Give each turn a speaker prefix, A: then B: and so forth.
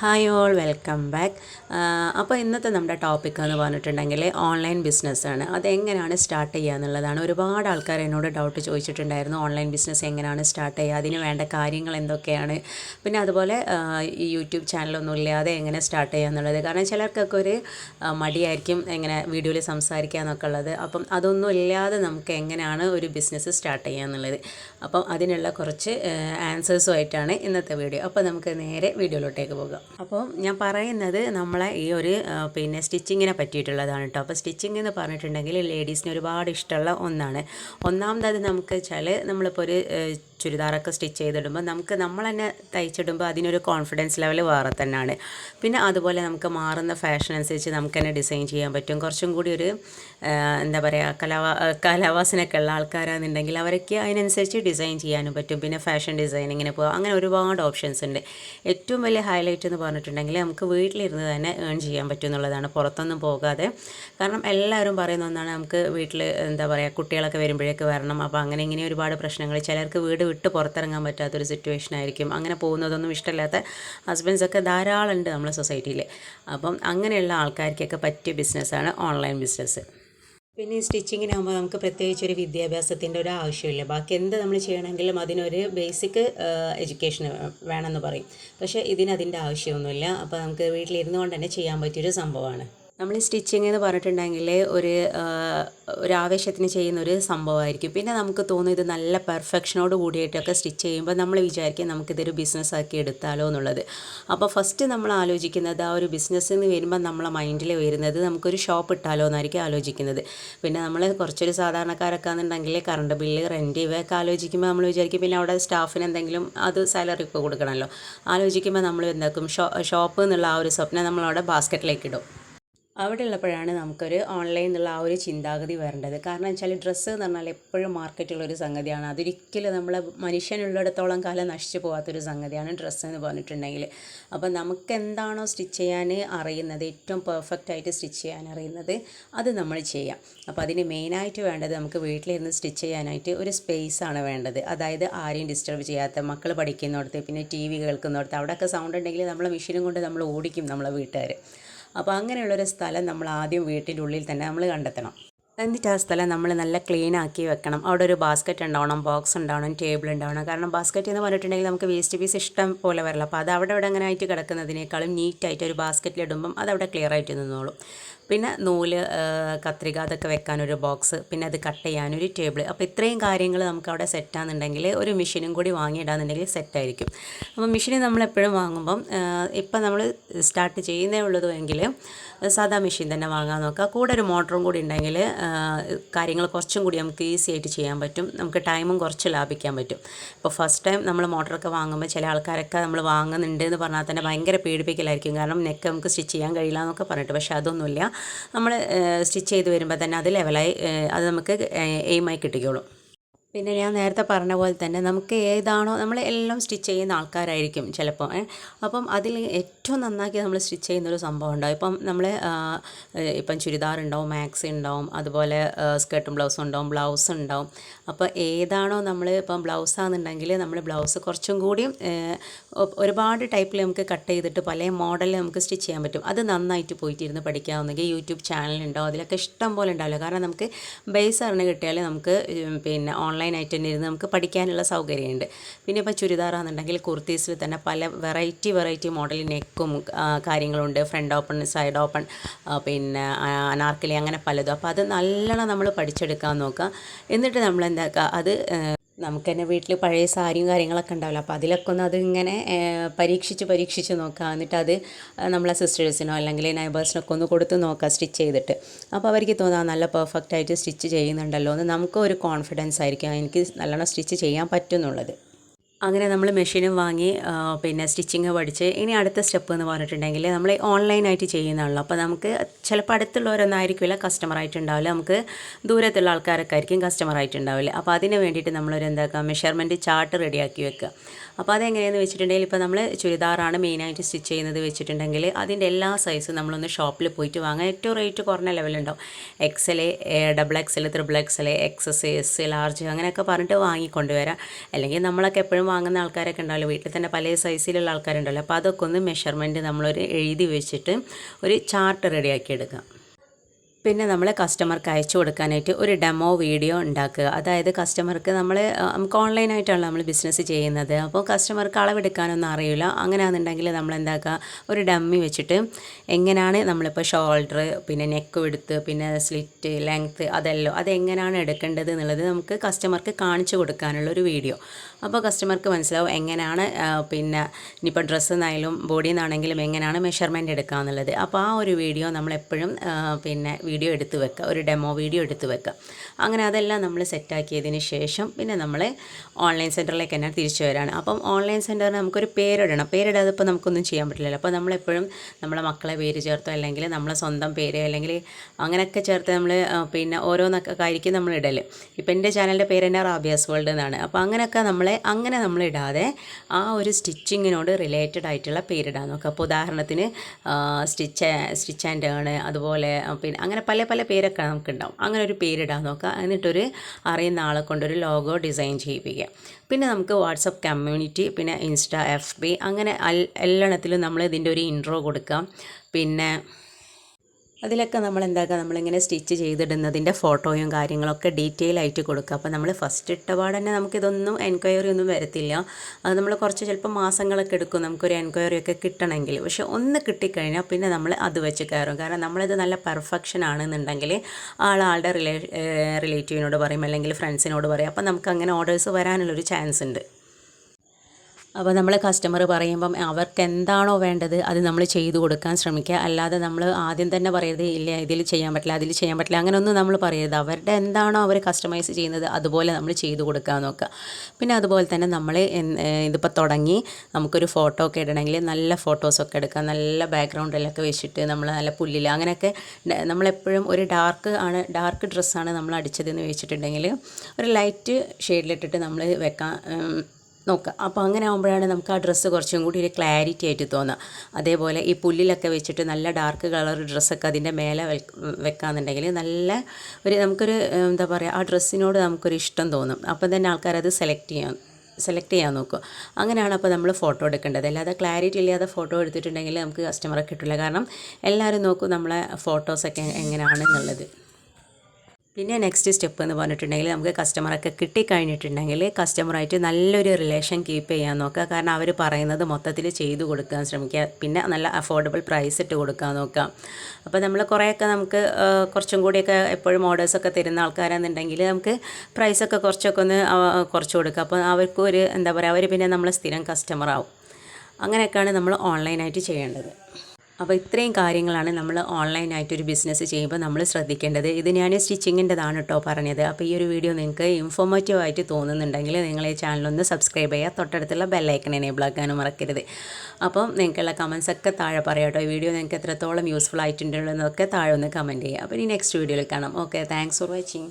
A: Hi all welcome back അപ്പോൾ ഇന്നത്തെ നമ്മുടെ ടോപ്പിക് എന്ന് പറഞ്ഞിട്ടുണ്ടെങ്കിൽ ഓൺലൈൻ ബിസിനസ്സാണ് അതെങ്ങനെയാണ് സ്റ്റാർട്ട് ചെയ്യുക എന്നുള്ളതാണ്. ഒരുപാട് ആൾക്കാർ എന്നോട് ഡൗട്ട് ചോദിച്ചിട്ടുണ്ടായിരുന്നു ഓൺലൈൻ ബിസിനസ് എങ്ങനെയാണ് സ്റ്റാർട്ട് ചെയ്യുക അതിന് വേണ്ട കാര്യങ്ങൾ എന്തൊക്കെയാണ്? പിന്നെ അതുപോലെ ഈ യൂട്യൂബ് ചാനലൊന്നും ഇല്ലാതെ എങ്ങനെ സ്റ്റാർട്ട് ചെയ്യുക എന്നുള്ളത്. കാരണം ചിലർക്കൊക്കെ ഒരു മടിയായിരിക്കും എങ്ങനെ വീഡിയോയിൽ സംസാരിക്കുക എന്നൊക്കെ ഉള്ളത്. അപ്പം അതൊന്നും ഇല്ലാതെ നമുക്ക് എങ്ങനെയാണ് ഒരു ബിസിനസ് സ്റ്റാർട്ട് ചെയ്യുക എന്നുള്ളത്. അപ്പം അതിനുള്ള കുറച്ച് ആൻസേഴ്സുമായിട്ടാണ് ഇന്നത്തെ വീഡിയോ അപ്പോൾ നമുക്ക് നേരെ വീഡിയോയിലോട്ടേക്ക് പോകാം. അപ്പോൾ ഞാൻ പറയുന്നത് നമ്മളെ ഈ ഒരു പിന്നെ സ്റ്റിച്ചിങ്ങിനെ പറ്റിയിട്ടുള്ളതാണ് കേട്ടോ. അപ്പോൾ സ്റ്റിച്ചിങ് എന്ന് പറഞ്ഞിട്ടുണ്ടെങ്കിൽ ലേഡീസിന് ഒരുപാട് ഇഷ്ടമുള്ള ഒന്നാണ്. ഒന്നാമത് നമുക്ക് വെച്ചാൽ നമ്മളിപ്പോൾ ഒരു ചുരിദാറൊക്കെ സ്റ്റിച്ച് ചെയ്തിടുമ്പോൾ നമുക്ക് നമ്മൾ തന്നെ തയ്ച്ചിടുമ്പോൾ അതിനൊരു കോൺഫിഡൻസ് ലെവൽ വേറെ തന്നെയാണ്. പിന്നെ അതുപോലെ നമുക്ക് മാറുന്ന ഫാഷൻ അനുസരിച്ച് നമുക്ക് തന്നെ ഡിസൈൻ ചെയ്യാൻ പറ്റും. കുറച്ചും കൂടി ഒരു എന്താ പറയുക കലാവാ കലാവാസനൊക്കെ ഉള്ള ആൾക്കാരാണെന്നുണ്ടെങ്കിൽ അവരൊക്കെ അതിനനുസരിച്ച് ഡിസൈൻ ചെയ്യാനും പറ്റും. പിന്നെ ഫാഷൻ ഡിസൈനിങ്ങിന് പോകാം അങ്ങനെ ഒരുപാട് ഓപ്ഷൻസ് ഉണ്ട്. ഏറ്റവും വലിയ ഹൈലൈറ്റ് എന്ന് പറഞ്ഞിട്ടുണ്ടെങ്കിൽ നമുക്ക് വീട്ടിലിരുന്ന് തന്നെ ഏൺ ചെയ്യാൻ പറ്റും എന്നുള്ളതാണ്. പുറത്തൊന്നും പോകാതെ. കാരണം എല്ലാവരും പറയുന്ന ഒന്നാണ് നമുക്ക് വീട്ടിൽ എന്താ പറയുക കുട്ടികളൊക്കെ വരുമ്പോഴേക്ക് വരണം. അപ്പോൾ അങ്ങനെ ഇങ്ങനെ ഒരുപാട് പ്രശ്നങ്ങൾ. ചിലർക്ക് വീട് വിട്ട് പുറത്തിറങ്ങാൻ പറ്റാത്തൊരു സിറ്റുവേഷൻ ആയിരിക്കും. അങ്ങനെ പോകുന്നതൊന്നും ഇഷ്ടമില്ലാത്ത ഹസ്ബൻഡ്സൊക്കെ ധാരാളം ഉണ്ട് നമ്മുടെ സൊസൈറ്റിയിൽ അപ്പം അങ്ങനെയുള്ള ആൾക്കാർക്കൊക്കെ പറ്റിയ ബിസിനസ്സാണ് ഓൺലൈൻ ബിസിനസ് പിന്നെ സ്റ്റിച്ചിങ്ങിനാകുമ്പോൾ നമുക്ക് പ്രത്യേകിച്ച് ഒരു വിദ്യാഭ്യാസത്തിന്റെ ഒരു ആവശ്യമില്ല. ബാക്കി എന്ത് നമ്മൾ ചെയ്യണമെങ്കിലും അതിനൊരു ബേസിക് എഡ്യൂക്കേഷൻ വേണമെന്ന് പറയും. പക്ഷേ ഇതിന് അതിന്റെ ആവശ്യമൊന്നുമില്ല. അപ്പോൾ നമുക്ക് വീട്ടിലിരുന്നു കൊണ്ട് തന്നെ ചെയ്യാൻ പറ്റിയൊരു സംഭവമാണ്. നമ്മൾ സ്റ്റിച്ചിങ് എന്ന് പറഞ്ഞിട്ടുണ്ടെങ്കിൽ ഒരു ഒരു ആവേശത്തിന് ചെയ്യുന്ന ഒരു സംഭവമായിരിക്കും. പിന്നെ നമുക്ക് തോന്നും ഇത് നല്ല പെർഫെക്ഷനോട് കൂടിയിട്ടൊക്കെ സ്റ്റിച്ച് ചെയ്യുമ്പോൾ നമ്മൾ വിചാരിക്കും നമുക്കിതൊരു ബിസിനസ് ആക്കി എടുത്താലോ എന്നുള്ളത്. അപ്പോൾ ഫസ്റ്റ് നമ്മൾ ആലോചിക്കുന്നത് ആ ഒരു ബിസിനസ് എന്ന് വരുമ്പോൾ നമ്മളെ മൈൻഡിൽ വരുന്നത് നമുക്കൊരു ഷോപ്പ് ഇട്ടാലോ എന്നായിരിക്കും ആലോചിക്കുന്നത്. പിന്നെ നമ്മൾ കുറച്ചൊരു സാധാരണക്കാരൊക്കെ ആണെന്നുണ്ടെങ്കിൽ കറണ്ട് ബില്ല് റെന്റ് ഇവയൊക്കെ ആലോചിക്കുമ്പോൾ നമ്മൾ വിചാരിക്കും പിന്നെ അവിടെ സ്റ്റാഫിന് എന്തെങ്കിലും അത് സാലറി ഒക്കെ കൊടുക്കണമല്ലോ. ആലോചിക്കുമ്പോൾ നമ്മൾ എന്താക്കും ഷോപ്പ് എന്നുള്ള ആ ഒരു സ്വപ്നം നമ്മളവിടെ ബാസ്ക്കറ്റിലേക്ക് ഇടും. അവിടെ ഉള്ളപ്പോഴാണ് നമുക്കൊരു ഓൺലൈൻ എന്നുള്ള ആ ഒരു ചിന്താഗതി വരേണ്ടത്. കാരണം വെച്ചാൽ ഡ്രസ്സ് എന്ന് പറഞ്ഞാൽ എപ്പോഴും മാർക്കറ്റുള്ളൊരു സംഗതിയാണ്. അതൊരിക്കലും നമ്മളെ മനുഷ്യനുള്ളിടത്തോളം കാലം നശിച്ചു പോകാത്തൊരു സംഗതിയാണ് ഡ്രസ്സ് എന്ന് പറഞ്ഞിട്ടുണ്ടെങ്കിൽ അപ്പോൾ നമുക്ക് എന്താണോ സ്റ്റിച്ച് ചെയ്യാൻ അറിയുന്നത് ഏറ്റവും പെർഫെക്റ്റ് ആയിട്ട് സ്റ്റിച്ച് ചെയ്യാൻ അറിയുന്നത് അത് നമ്മൾ ചെയ്യാം. അപ്പോൾ അതിന് മെയിനായിട്ട് വേണ്ടത് നമുക്ക് വീട്ടിലിരുന്ന് സ്റ്റിച്ച് ചെയ്യാനായിട്ട് ഒരു സ്പേസ് ആണ് വേണ്ടത്. അതായത് ആരെയും ഡിസ്റ്റർബ് ചെയ്യാത്ത മക്കൾ പഠിക്കുന്നിടത്ത് പിന്നെ ടി വി കേൾക്കുന്നിടത്ത് അവിടെയൊക്കെ സൗണ്ട് ഉണ്ടെങ്കിൽ നമ്മളെ മെഷീനും കൊണ്ട് നമ്മൾ ഓടിക്കും നമ്മളെ വീട്ടുകാർ അപ്പോൾ അങ്ങനെയുള്ളൊരു സ്ഥലം നമ്മൾ ആദ്യം വീട്ടിന്റെ ഉള്ളിൽ തന്നെ നമ്മൾ കണ്ടെത്തണം. എന്നിട്ട് ആ സ്ഥലം നമ്മൾ നല്ല ക്ലീൻ ആക്കി വെക്കണം. അവിടെ ഒരു ബാസ്ക്കറ്റ് ഉണ്ടാവണം ബോക്സ് ഉണ്ടാവണം ടേബിൾ ഉണ്ടാവണം. കാരണം ബാസ്ക്കറ്റ് എന്ന് പറഞ്ഞിട്ടുണ്ടെങ്കിൽ നമുക്ക് വേസ്റ്റ് പീസ് ഇഷ്ടം പോലെ വരില്ല അപ്പോൾ അത് അവിടെ ഇവിടെ അങ്ങനെ ആയിട്ട് കിടക്കുന്നതിനേക്കാളും നീറ്റായിട്ട് ഒരു ബാസ്ക്കറ്റിൽ ഇടുമ്പം അത് അവിടെ ക്ലിയർ ആയിട്ട് നിന്നോളും. പിന്നെ നൂൽ കത്രിക അതൊക്കെ വെക്കാനൊരു ബോക്സ് പിന്നെ അത് കട്ട് ചെയ്യാനൊരു ടേബിൾ അപ്പോൾ ഇത്രയും കാര്യങ്ങൾ നമുക്ക് അവിടെ സെറ്റാണെന്നുണ്ടെങ്കിൽ ഒരു മെഷീനും കൂടി വാങ്ങിയിടാന്നുണ്ടെങ്കിൽ സെറ്റായിരിക്കും. അപ്പോൾ മെഷീൻ നമ്മൾ എപ്പോഴും വാങ്ങുമ്പം ഇപ്പം നമ്മൾ സ്റ്റാർട്ട് ചെയ്യുന്നേ ഉള്ളതും എങ്കിൽ സാധാ മെഷീൻ തന്നെ വാങ്ങാൻ നോക്കുക. കൂടെ ഒരു മോട്ടറും കൂടി ഉണ്ടെങ്കിൽ കാര്യങ്ങൾ കുറച്ചും കൂടി നമുക്ക് ഈസി ആയിട്ട് ചെയ്യാൻ പറ്റും. നമുക്ക് ടൈമും കുറച്ച് ലാഭിക്കാൻ പറ്റും. ഇപ്പോൾ ഫസ്റ്റ് ടൈം നമ്മൾ മോട്ടറൊക്കെ വാങ്ങുമ്പോൾ ചില ആൾക്കാരൊക്കെ നമ്മൾ വാങ്ങുന്നുണ്ട് എന്ന് പറഞ്ഞാൽ തന്നെ ഭയങ്കര പേടിപ്പിക്കലായിരിക്കും. കാരണം നെക്ക് നമുക്ക് സ്റ്റിച്ച് ചെയ്യാൻ കഴിയില്ല എന്നൊക്കെ പറഞ്ഞിട്ട്. പക്ഷേ അതൊന്നുമില്ല. നമ്മൾ സ്റ്റിച്ച് ചെയ്ത് വരുമ്പോൾ തന്നെ അത് ലെവലായി അത് നമുക്ക് എയിമായി കിട്ടിക്കോളും. പിന്നെ ഞാൻ നേരത്തെ പറഞ്ഞ പോലെ തന്നെ നമുക്ക് ഏതാണോ നമ്മൾ എല്ലാം സ്റ്റിച്ച് ചെയ്യുന്ന ആൾക്കാരായിരിക്കും ചിലപ്പോൾ. അപ്പം അതിൽ ഏറ്റവും നന്നാക്കി നമ്മൾ സ്റ്റിച്ച് ചെയ്യുന്നൊരു സംഭവം ഉണ്ടാവും. ഇപ്പം നമ്മൾ ഇപ്പം ചുരിദാർ ഉണ്ടാവും മാക്സി ഉണ്ടാവും അതുപോലെ സ്കേർട്ടും ബ്ലൗസും ഉണ്ടാവും ബ്ലൗസ് ഉണ്ടാവും. അപ്പോൾ ഏതാണോ നമ്മൾ ഇപ്പം ബ്ലൗസ് ആണെന്നുണ്ടെങ്കിൽ നമ്മൾ ബ്ലൗസ് കുറച്ചും കൂടി ഒരുപാട് ടൈപ്പിൽ നമുക്ക് കട്ട് ചെയ്തിട്ട് പല മോഡലിൽ നമുക്ക് സ്റ്റിച്ച് ചെയ്യാൻ പറ്റും. അത് നന്നായിട്ട് പോയിട്ടിരുന്ന് പഠിക്കാവുന്നെങ്കിൽ യൂട്യൂബ് ചാനലുണ്ടാവും അതിലൊക്കെ ഇഷ്ടം പോലെ ഉണ്ടാവില്ല. കാരണം നമുക്ക് ബേസ് അറിഞ്ഞ് കിട്ടിയാൽ നമുക്ക് പിന്നെ പിന്നെ ഓൺലൈനായിട്ട് തന്നെ ഇരുന്ന് നമുക്ക് പഠിക്കാനുള്ള സൗകര്യമുണ്ട്. പിന്നെ ഇപ്പോൾ ചുരിദാറാണെന്നുണ്ടെങ്കിൽ കുർത്തീസിൽ തന്നെ പല വെറൈറ്റി വെറൈറ്റി മോഡൽ നെക്കും കാര്യങ്ങളുണ്ട്. ഫ്രണ്ട് ഓപ്പൺ സൈഡ് ഓപ്പൺ പിന്നെ അനാർക്കലി അങ്ങനെ പലതും. അപ്പോൾ അത് നല്ലോണം നമ്മൾ പഠിച്ചെടുക്കാൻ നോക്കുക. എന്നിട്ട് നമ്മൾ എന്താക്കുക അത് നമുക്ക് തന്നെ വീട്ടിൽ പഴയ സാരിയും കാര്യങ്ങളൊക്കെ ഉണ്ടാവില്ല? അപ്പോൾ അതിലൊക്കെ ഒന്ന് അത് ഇങ്ങനെ ഏഹ്, പരീക്ഷിച്ച് പരീക്ഷിച്ച് നോക്കുക എന്നിട്ട് അത് നമ്മളെ സിസ്റ്റേഴ്സിനോ അല്ലെങ്കിൽ നൈബേഴ്സിനൊക്കെ ഒന്ന് കൊടുത്ത് നോക്കുക സ്റ്റിച്ച് ചെയ്തിട്ട്. അപ്പോൾ അവർക്ക് തോന്നാം നല്ല പെർഫെക്റ്റ് ആയിട്ട് സ്റ്റിച്ച് ചെയ്യുന്നുണ്ടല്ലോ എന്ന് നമുക്ക് ഒരു കോൺഫിഡൻസ് ആയിരിക്കും. എനിക്ക് നല്ലോണം സ്റ്റിച്ച് ചെയ്യാൻ പറ്റുമെന്നുള്ളത് അങ്ങനെ നമ്മൾ മെഷീനും വാങ്ങി പിന്നെ സ്റ്റിച്ചിങ് പഠിച്ച് ഇനി അടുത്ത സ്റ്റെപ്പ് എന്ന് പറഞ്ഞിട്ടുണ്ടെങ്കിൽ നമ്മൾ ഓൺലൈനായിട്ട് ചെയ്യുന്നതാണല്ലോ. അപ്പോൾ നമുക്ക് ചിലപ്പോൾ അടുത്തുള്ളവരൊന്നും ആയിരിക്കില്ല കസ്റ്റമറായിട്ടുണ്ടാവില്ല. നമുക്ക് ദൂരത്തുള്ള ആൾക്കാരൊക്കെ ആയിരിക്കും കസ്റ്റമറായിട്ടുണ്ടാവില്ല. അപ്പോൾ അതിന് വേണ്ടിയിട്ട് നമ്മളൊരു എന്താക്കുക മെഷർമെന്റ് ചാർട്ട് റെഡിയാക്കി വെക്കുക. അപ്പോൾ അതെങ്ങനെയാണെന്ന് വെച്ചിട്ടുണ്ടെങ്കിൽ ഇപ്പോൾ നമ്മൾ ചുരിദാറാണ് മെയിനായിട്ട് സ്റ്റിച്ച് ചെയ്യുന്നത് വെച്ചിട്ടുണ്ടെങ്കിൽ അതിന്റെ എല്ലാ സൈസും നമ്മളൊന്ന് ഷോപ്പിൽ പോയിട്ട് വാങ്ങാൻ ഏറ്റവും റേറ്റ് കുറഞ്ഞ ലെവലുണ്ടാവും XL double XL triple XL X S large അങ്ങനെയൊക്കെ പറഞ്ഞിട്ട് വാങ്ങിക്കൊണ്ടുവരാം അല്ലെങ്കിൽ നമ്മളൊക്കെ എപ്പോഴും വാങ്ങുന്ന ആൾക്കാരൊക്കെ ഉണ്ടാവില്ല? വീട്ടിൽ തന്നെ പല സൈസിലുള്ള ആൾക്കാരുണ്ടല്ലോ. അപ്പോൾ അതൊക്കെ ഒന്ന് മെഷർമെന്റ് നമ്മളൊരു എഴുതി വെച്ചിട്ട് ഒരു ചാർട്ട് റെഡിയാക്കി എടുക്കാം. പിന്നെ നമ്മൾ കസ്റ്റമർക്ക് അയച്ചു കൊടുക്കാനായിട്ട് ഒരു ഡെമോ വീഡിയോ ഉണ്ടാക്കുക. അതായത് കസ്റ്റമർക്ക് നമ്മൾ നമുക്ക് ഓൺലൈനായിട്ടാണ് നമ്മൾ ബിസിനസ് ചെയ്യുന്നത്. അപ്പോൾ കസ്റ്റമർക്ക് അളവെടുക്കാനൊന്നും അറിയില്ല. അങ്ങനെയാണെന്നുണ്ടെങ്കിൽ നമ്മൾ എന്താക്കുക ഒരു ഡമ്മി വെച്ചിട്ട് എങ്ങനെയാണ് നമ്മളിപ്പോൾ ഷോൾഡർ പിന്നെ നെക്ക് എടുത്ത് പിന്നെ സ്ലിറ്റ് ലെങ്ത്ത് അതെല്ലാം അതെങ്ങനെയാണ് എടുക്കേണ്ടത് എന്നുള്ളത് നമുക്ക് കസ്റ്റമർക്ക് കാണിച്ചു കൊടുക്കാനുള്ള ഒരു വീഡിയോ അപ്പോൾ കസ്റ്റമർക്ക് മനസ്സിലാവും എങ്ങനെയാണ് പിന്നെ ഇനിയിപ്പോൾ ഡ്രസ്സ് നിന്നായാലും ബോഡിയിൽ നിന്നാണെങ്കിലും എങ്ങനെയാണ് മെഷർമെന്റ് എടുക്കുക എന്നുള്ളത് അപ്പോൾ ആ ഒരു വീഡിയോ നമ്മളെപ്പോഴും പിന്നെ വീഡിയോ എടുത്ത് വെക്കുക ഒരു ഡെമോ വീഡിയോ എടുത്ത് വെക്കുക. അങ്ങനെ അതെല്ലാം നമ്മൾ സെറ്റാക്കിയതിന് ശേഷം പിന്നെ നമ്മൾ ഓൺലൈൻ സെന്ററിലേക്ക് തന്നെ തിരിച്ചു വരാണ്. അപ്പം ഓൺലൈൻ സെന്ററിന് നമുക്കൊരു പേരിടണം. പേരിടാതെ ഇപ്പോൾ നമുക്കൊന്നും ചെയ്യാൻ പറ്റില്ലല്ലോ. അപ്പോൾ നമ്മളെപ്പോഴും നമ്മളെ മക്കളെ പേര് ചേർത്തോ അല്ലെങ്കിൽ നമ്മളെ സ്വന്തം പേര് അല്ലെങ്കിൽ അങ്ങനെയൊക്കെ ചേർത്ത് നമ്മൾ പിന്നെ ഓരോന്നൊക്കെ കാര്യം നമ്മൾ ഇടൽ ഇപ്പം എന്റെ ചാനലിന്റെ പേര് തന്നെ റാബിയാസ് വേൾഡ് എന്നാണ്. അപ്പോൾ അങ്ങനെയൊക്കെ നമ്മളെ അങ്ങനെ നമ്മൾ ഇടാതെ ആ ഒരു സ്റ്റിച്ചിങ്ങിനോട് റിലേറ്റഡ് ആയിട്ടുള്ള പേരിടാൻ നോക്കുക. അപ്പോൾ ഉദാഹരണത്തിന് സ്റ്റിച്ച് സ്റ്റിച്ച് ആൻഡ് ഏൺ അതുപോലെ പിന്നെ അങ്ങനെ പല പല പേരൊക്കെ നമുക്കുണ്ടാവും. അങ്ങനെ ഒരു പേരിടാൻ നോക്കുക. എന്നിട്ടൊരു അറിയുന്ന ആളെ കൊണ്ടൊരു ലോഗോ ഡിസൈൻ ചെയ്യിപ്പിക്കുക. പിന്നെ നമുക്ക് വാട്സപ്പ് കമ്മ്യൂണിറ്റി പിന്നെ ഇൻസ്റ്റ എഫ് ബി അങ്ങനെ എല്ലാ നമ്മൾ ഇതിന്റെ ഒരു ഇൻട്രോ കൊടുക്കാം. പിന്നെ അതിലൊക്കെ നമ്മൾ എന്താക്കുക നമ്മളിങ്ങനെ സ്റ്റിച്ച് ചെയ്തിടുന്നതിന്റെ ഫോട്ടോയും കാര്യങ്ങളൊക്കെ ഡീറ്റെയിൽ ആയിട്ട് കൊടുക്കുക. അപ്പോൾ നമ്മൾ ഫസ്റ്റ് ഇട്ടപാട് തന്നെ നമുക്കിതൊന്നും എൻക്വയറി ഒന്നും വരത്തില്ല. അത് നമ്മൾ കുറച്ച് ചിലപ്പോൾ മാസങ്ങളൊക്കെ എടുക്കും. നമുക്കൊരു എൻക്വയറി ഒക്കെ കിട്ടണമെങ്കിൽ. പക്ഷെ ഒന്ന് കിട്ടിക്കഴിഞ്ഞാൽ പിന്നെ നമ്മൾ അത് വെച്ച് കയറും. കാരണം നമ്മളിത് നല്ല പെർഫെക്ഷൻ ആണെന്നുണ്ടെങ്കിൽ ആൾ ആളുടെ റിലേ റിലേറ്റീവിനോട് പറയും അല്ലെങ്കിൽ ഫ്രണ്ട്സിനോട് പറയും. അപ്പോൾ നമുക്ക് അങ്ങനെ ഓർഡേഴ്സ് വരാനുള്ളൊരു ചാൻസ് ഉണ്ട് അപ്പോൾ നമ്മൾ കസ്റ്റമർ പറയുമ്പം അവർക്ക് എന്താണോ വേണ്ടത് അത് നമ്മൾ ചെയ്തു കൊടുക്കാൻ ശ്രമിക്കുക. അല്ലാതെ നമ്മൾ ആദ്യം തന്നെ പറയരുത് ഇല്ല ഇതിൽ ചെയ്യാൻ പറ്റില്ല അതിൽ ചെയ്യാൻ പറ്റില്ല. അങ്ങനെയൊന്നും നമ്മൾ പറയരുത്. അവരുടെ എന്താണോ അവർ കസ്റ്റമൈസ് ചെയ്യുന്നത് അതുപോലെ നമ്മൾ ചെയ്തു കൊടുക്കാൻ നോക്കുക പിന്നെ അതുപോലെ തന്നെ നമ്മൾ ഇതിപ്പോൾ തുടങ്ങി നമുക്കൊരു ഫോട്ടോ ഒക്കെ ഇടണമെങ്കിൽ നല്ല ഫോട്ടോസൊക്കെ എടുക്കാം. നല്ല ബാക്ക്ഗ്രൗണ്ടിലൊക്കെ വെച്ചിട്ട് നമ്മൾ നല്ല പുല്ലിൽ അങ്ങനെയൊക്കെ നമ്മളെപ്പോഴും ഒരു ഡാർക്ക് ആണ് ഡാർക്ക് ഡ്രസ്സാണ് നമ്മൾ അടിച്ചതെന്ന് വെച്ചിട്ടുണ്ടെങ്കിൽ ഒരു ലൈറ്റ് ഷെയ്ഡിലിട്ടിട്ട് നമ്മൾ വെക്കാൻ നോക്കുക. അപ്പോൾ അങ്ങനെ ആകുമ്പോഴാണ് നമുക്ക് ആ ഡ്രസ്സ് കുറച്ചും കൂടി ഒരു ക്ലാരിറ്റി ആയിട്ട് തോന്നുക. അതേപോലെ ഈ പുല്ലിലൊക്കെ വെച്ചിട്ട് നല്ല ഡാർക്ക് കളർ ഡ്രസ്സൊക്കെ അതിന്റെ മേലെ വെക്കാന്നുണ്ടെങ്കിൽ നല്ല ഒരു നമുക്കൊരു എന്താ പറയുക ആ ഡ്രസ്സിനോട് നമുക്കൊരു ഇഷ്ടം തോന്നും. അപ്പം തന്നെ ആൾക്കാരത് സെലക്ട് ചെയ്യാൻ സെലക്ട് ചെയ്യാൻ നോക്കും അങ്ങനെയാണ് അപ്പോൾ നമ്മൾ ഫോട്ടോ എടുക്കേണ്ടത്. അല്ലാതെ ക്ലാരിറ്റി ഇല്ലാതെ ഫോട്ടോ എടുത്തിട്ടുണ്ടെങ്കിൽ നമുക്ക് കസ്റ്റമറെ കിട്ടില്ല കാരണം എല്ലാവരും നോക്കും നമ്മളെ ഫോട്ടോസൊക്കെ എങ്ങനെയാണെന്നുള്ളത്. പിന്നെ നെക്സ്റ്റ് സ്റ്റെപ്പ് എന്ന് പറഞ്ഞിട്ടുണ്ടെങ്കിൽ നമുക്ക് കസ്റ്റമറൊക്കെ കിട്ടിക്കഴിഞ്ഞിട്ടുണ്ടെങ്കിൽ കസ്റ്റമറായിട്ട് നല്ലൊരു റിലേഷൻ കീപ്പ് ചെയ്യാൻ നോക്കുക. കാരണം അവർ പറയുന്നത് മൊത്തത്തിൽ ചെയ്തു കൊടുക്കാൻ ശ്രമിക്കുക. പിന്നെ നല്ല അഫോർഡബിൾ പ്രൈസ് ഇട്ട് കൊടുക്കാൻ നോക്കുക. അപ്പോൾ നമ്മൾ കുറേയൊക്കെ നമുക്ക് കുറച്ചും കൂടിയൊക്കെ എപ്പോഴും ഓർഡേഴ്സൊക്കെ തരുന്ന ആൾക്കാരാണെന്നുണ്ടെങ്കിൽ നമുക്ക് പ്രൈസൊക്കെ കുറച്ചൊക്കെ ഒന്ന് കുറച്ച് കൊടുക്കുക. അപ്പോൾ അവർക്കും ഒരു എന്താ പറയുക അവർ പിന്നെ നമ്മൾ സ്ഥിരം കസ്റ്റമർ ആവും. അങ്ങനെയൊക്കെയാണ് നമ്മൾ ഓൺലൈനായിട്ട് ചെയ്യേണ്ടത്. അപ്പോൾ ഇത്രയും കാര്യങ്ങളാണ് നമ്മൾ ഓൺലൈനായിട്ടൊരു ബിസിനസ് ചെയ്യുമ്പോൾ നമ്മൾ ശ്രദ്ധിക്കേണ്ടത്. ഇത് ഞാൻ സ്റ്റിച്ചിങ്ങിന്റെതാണ് കേട്ടോ പറഞ്ഞത്. അപ്പോൾ ഈ ഒരു വീഡിയോ നിങ്ങൾക്ക് ഇൻഫോർമേറ്റീവ് ആയിട്ട് തോന്നുന്നുണ്ടെങ്കിൽ നിങ്ങൾ ഈ ചാനലൊന്ന് സബ്സ്ക്രൈബ് ചെയ്യുക. തൊട്ടടുത്തുള്ള ബെല്ലൈക്കൺ എനേബിൾ ആക്കാനും മറക്കരുത്. അപ്പം നിങ്ങൾക്കുള്ള കമൻസ് ഒക്കെ താഴെ പറയാം കേട്ടോ ഈ വീഡിയോ നിങ്ങൾക്ക് എത്രത്തോളം യൂസ്ഫുൾ ആയിട്ടുണ്ടെന്നൊക്കെ താഴെ ഒന്ന് കമന്റ് ചെയ്യുക. അപ്പോൾ ഇനി നെക്സ്റ്റ് വീഡിയോയിൽ കാണാം. Okay thanks for watching